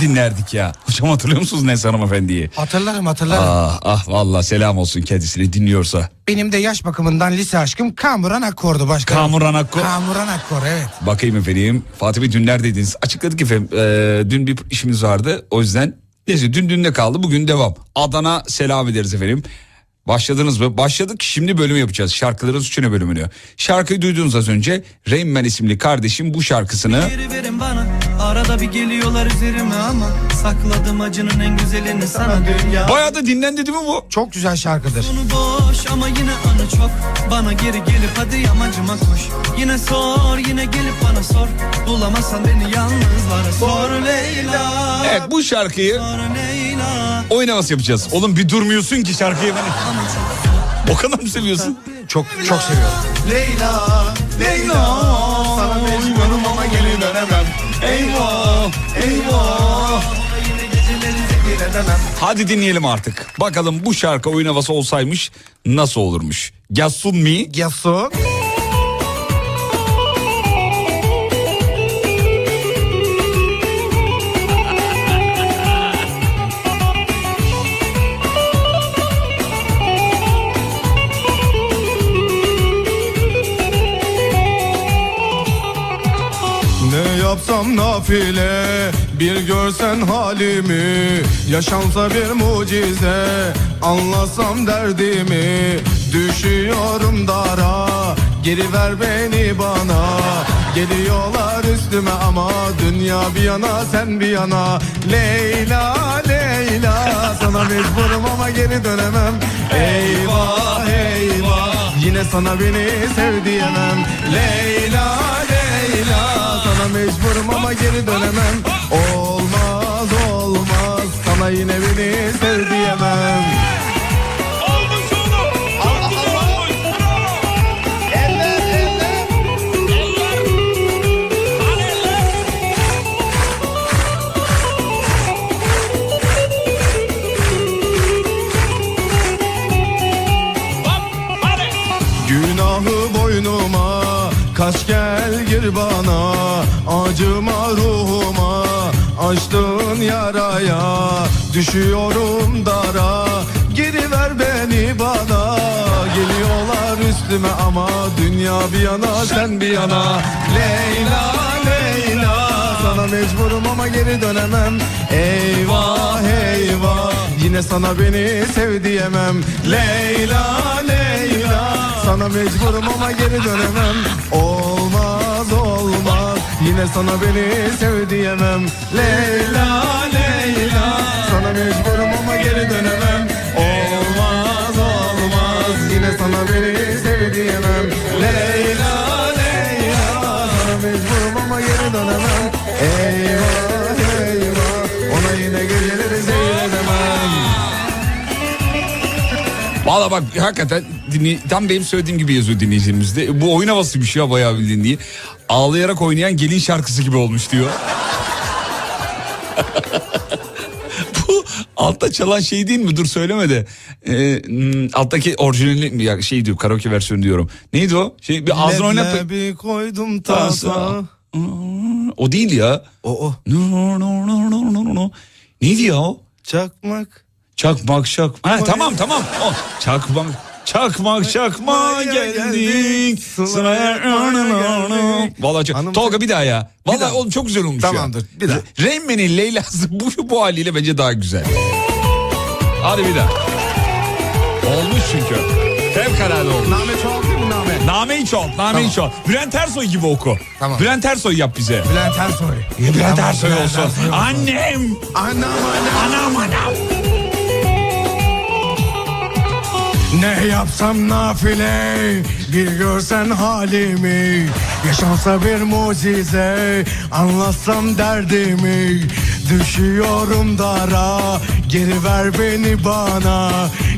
dinlerdik ya. Hocam hatırlıyor musunuz Neslihan hanımefendiyi? Hatırlarım hatırlarım. Ah ah valla selam olsun kendisine dinliyorsa. Benim de yaş bakımından lise aşkım Kamuran Akkor'du başkanım. Kamuran Akkor. Kamuran Akkor evet. Bakayım efendim. Fatih Bey dün neredeydiniz? Açıkladık efendim. Ee, dün bir işimiz vardı. O yüzden neyse dün dünde kaldı. Bugün devam. Adana selam ederiz efendim. Başladınız mı? Başladık. Şimdi bölüm yapacağız. Şarkıların suçunu bölümünü. Şarkıyı duydunuz az önce. Rain Man isimli kardeşim bu şarkısını Geri verin bana Arada bir geliyorlar üzerime ama Sakladım acının en güzelini sana dünya bayağı da dinlendi değil mi bu? Çok güzel şarkıdır. Sonu boş ama yine anı çok Bana geri gelip hadi yamacıma koş Yine sor yine gelip bana sor Bulamazsan beni yalnızlara sor Leyla Evet bu şarkıyı Sor Leyla oynaması yapacağız. Oğlum bir durmuyorsun ki şarkıyı bana. O kadar mı seviyorsun? Çok çok seviyorum. Leyla Leyla Sana mecburum ama geri dönemem Eyvah eyvah Hadi dinleyelim artık. Bakalım bu şarkı oyun havası olsaymış nasıl olurmuş? Yasun mi? Yasu. Ne yapsam nafile bir görsen halimi Yaşansa bir mucize. Anlasam derdimi Düşüyorum dara. Geri ver beni bana. Geliyorlar üstüme ama dünya bir yana sen bir yana. Leyla Leyla sana mecburum ama geri dönemem. Eyvah eyvah yine sana beni sev diyemem Leyla Leyla mecburum ama geri dönemem. Olmaz olmaz sana yine beni sev diyemem. Günahı boynuma Kaç gel gir bana Acıma ruhuma. Açtığın yaraya Düşüyorum dara. Geri ver beni bana. Geliyorlar üstüme ama Dünya bir yana sen bir yana. Leyla Leyla Sana mecburum ama geri dönemem. Eyvah eyvah Yine sana beni sev diyemem. Leyla Leyla Sana mecburum ama geri dönemem. Olmaz olmaz. Yine sana beni sev diyemem. Leyla Leyla Valla bak hakikaten dinley- tam benim söylediğim gibi yazıyor dinleyicilerimizde. Bu oyun havası bir şey ya bayağı bildiğin diye. Ağlayarak oynayan gelin şarkısı gibi olmuş diyor. Bu altta çalan şey değil mi? Dur söyleme de. Ee, hmm, alttaki orijinali ya şey diyor karaoke versiyonu diyorum. Neydi o? Şey bir ağzını oynat. Leblebi koydum tasa O değil ya. O o No, no, no, no, no, no. Neydi ya o? çakmak Çakmak çak. Ha tamam tamam. O çakmak çakmak çakma geldik. Sıraya Vallahi çok. Tolga bir daha ya. Daha. oğlum çok güzel olmuş Tamamdır, ya. bir daha. Reymen'in Leyla'sı bu, bu haliyle bence daha güzel. Hadi bir daha. Olmuş çünkü. Fevkalade olmuş. Name çoğalt değil mi Name? Nameyi çoğalt, nameyi çoğalt. Bülent Ersoy gibi oku. Tamam. Bülent Ersoy yap bize. Bülent Ersoy. Bülent Tamam, Ersoy Bülent olsun. Ersoy olsun. Annem. Anam anam. Anam anam. Ne yapsam nafile bir görsen halimi. Yaşansa bir mucize anlatsam derdimi. Düşüyorum dara geri ver beni bana.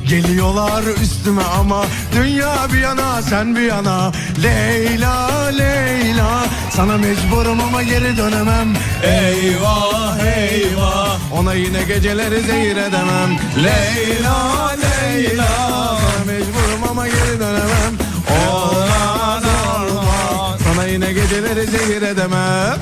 Geliyorlar üstüme ama dünya bir yana sen bir yana. Leyla Leyla sana mecburum ama geri dönemem. Eyvah eyvah ona yine geceleri zehir edemem. Leyla Leyla mecburum ama geri dönemem. Olmaz olmaz sana yine geceleri zehir edemem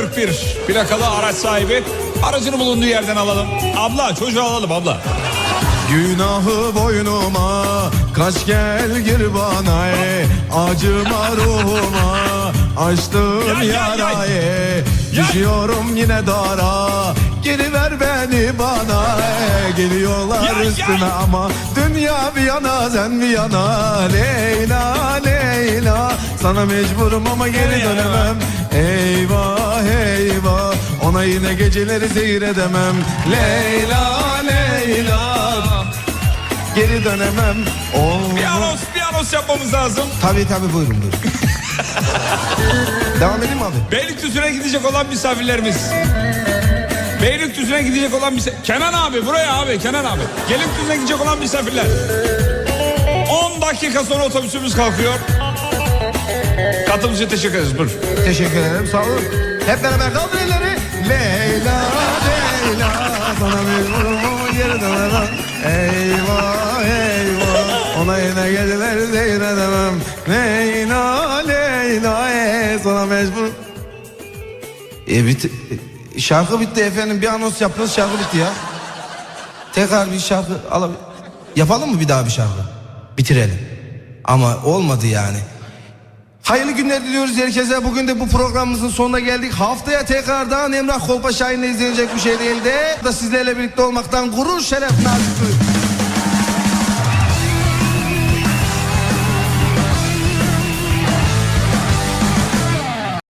41 plakalı araç sahibi. Aracını bulunduğu yerden alalım. Abla çocuğu alalım abla. Günahı boynuma Kaç gel gir bana ey Acıma ruhuma yay. yarayı Düşüyorum yine dara Geri ver beni bana ey. Geliyorlar üstüme ama Dünya bir yana sen bir yana Leyla Leyla Sana mecburum ama geri dönemem Eyvah eyvah Ona yine geceleri seyredemem Leyla Leyla Geri dönemem Oh. Bir anons, bir anons yapmamız lazım. Tabii tabii buyurun buyurun. Devam edeyim mi abi? Beylikdüzü'ne gidecek olan misafirlerimiz. Beylikdüzü'ne gidecek olan misafir... Kenan abi buraya abi Kenan abi. Beylikdüzü'ne gidecek olan misafirler. 10 dakika sonra otobüsümüz kalkıyor. Katılımcı teşekkür ederiz. Buyur. Teşekkür ederim sağ olun. Hep beraber kaldır elleri. Leyla Leyla Sana mecburum ama geri dönemem Eyvah eyvah Ona yine geceleri seyredemem Leyla Leyla ey, Sana mecbur E, bitti. Şarkı bitti efendim. Bir anons yaptınız şarkı bitti ya. Tekrar bir şarkı alalım. Yapalım mı bir daha bir şarkı? Bitirelim. Ama olmadı yani. Hayırlı günler diliyoruz herkese. Bugün de bu programımızın sonuna geldik. Haftaya tekrardan Emrah Kolpaşahin'le izlenecek bir şey değil de da sizlerle birlikte olmaktan gurur şeref nazik.